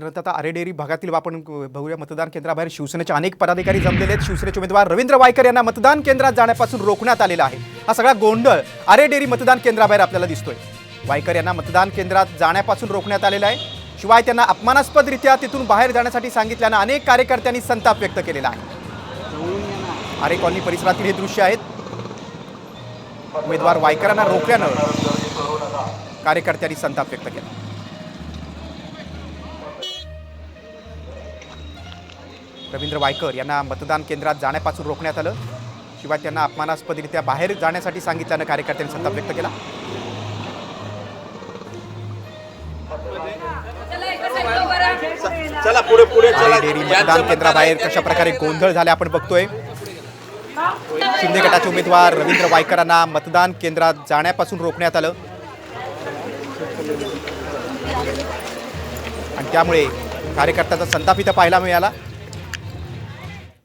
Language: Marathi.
नंतर आता अरेडेरी भागातील आपण बघूया मतदान केंद्राबाहेर शिवसेनेचे अनेक पदाधिकारी जमलेले आहेत. शिवसेनेचे उमेदवार रवींद्र वायकर यांना मतदान केंद्रात जाण्यापासून रोखण्यात आलेला आहे. हा सगळा गोंधळ अरेडेरी मतदान केंद्राबाहेर आपल्याला दिसतोय. वायकर यांना मतदान केंद्रात जाण्यापासून रोखण्यात आलेला आहे. शिवाय त्यांना अपमानास्पदरित्या तिथून बाहेर जाण्यासाठी सांगितल्यानं अनेक कार्यकर्त्यांनी संताप व्यक्त केलेला आहे. आरे कॉलनी परिसरातील हे दृश्य आहेत. उमेदवार वायकरांना रोखल्यानं कार्यकर्त्यांनी संताप व्यक्त केला. रवींद्र वायकर यांना मतदान केंद्रात जाण्यापासून रोखण्यात आलं. शिवाय त्यांना अपमानास्पदरित्या बाहेर जाण्यासाठी सांगितल्यानं कार्यकर्त्यांनी संताप व्यक्त केला. चला पुढे पुढे चला. आणि डेअरी मतदान केंद्राबाहेर कशा प्रकारे गोंधळ झाले आपण बघतोय. शिंदे गटाचे उमेदवार रवींद्र वायकरांना मतदान केंद्रात जाण्यापासून रोखण्यात आलं. आणि त्यामुळे कार्यकर्त्याचा संताप इथं पाहायला मिळाला.